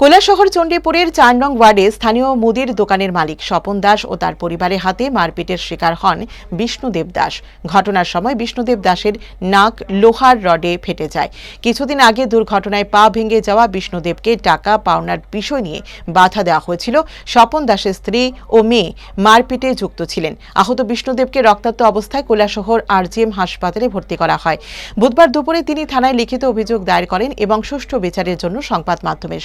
কৈলাসহর চণ্ডীপুরের চার নং ওয়ার্ডে স্থানীয় মুদির দোকানের মালিক স্বপন দাস ও তার পরিবারের হাতে মারপিটের শিকার হন বিষ্ণুদেব দাস। ঘটনার সময় বিষ্ণুদেব দাসের নাক লোহার রডে ফেটে যায়। কিছুদিন আগে দুর্ঘটনায় পা ভেঙে যাওয়া বিষ্ণুদেবকে টাকা পাওনার বিষয় নিয়ে বাধা দেওয়া হয়েছিল। স্বপন দাসের স্ত্রী ও মেয়ে মারপিটে যুক্ত ছিলেন। আহত বিষ্ণুদেবকে রক্তাক্ত অবস্থায় কৈলাসহর আরজিএম হাসপাতালে ভর্তি করা হয়। বুধবার দুপুরে তিনি থানায় লিখিত অভিযোগ দায়ের করেন এবং সুষ্ঠু বিচারের জন্য সংবাদ মাধ্যমের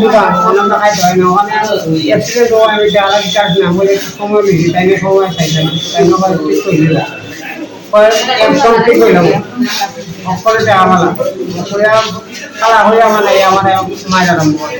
দোকান ওখানে আমরা খাইতে হয় না ওখানে অ্যাক্সিডেন্ট হওয়া আমি যারা চার্জ না বলে সময় বেশি তাই না সময় চাইতাম তাই না ঠিক করে দিলাম একদম ঠিক হইলাম সকলে দেওয়া আমার করে খালা হয়ে আমার আমার মায়ের আরম্ভ করে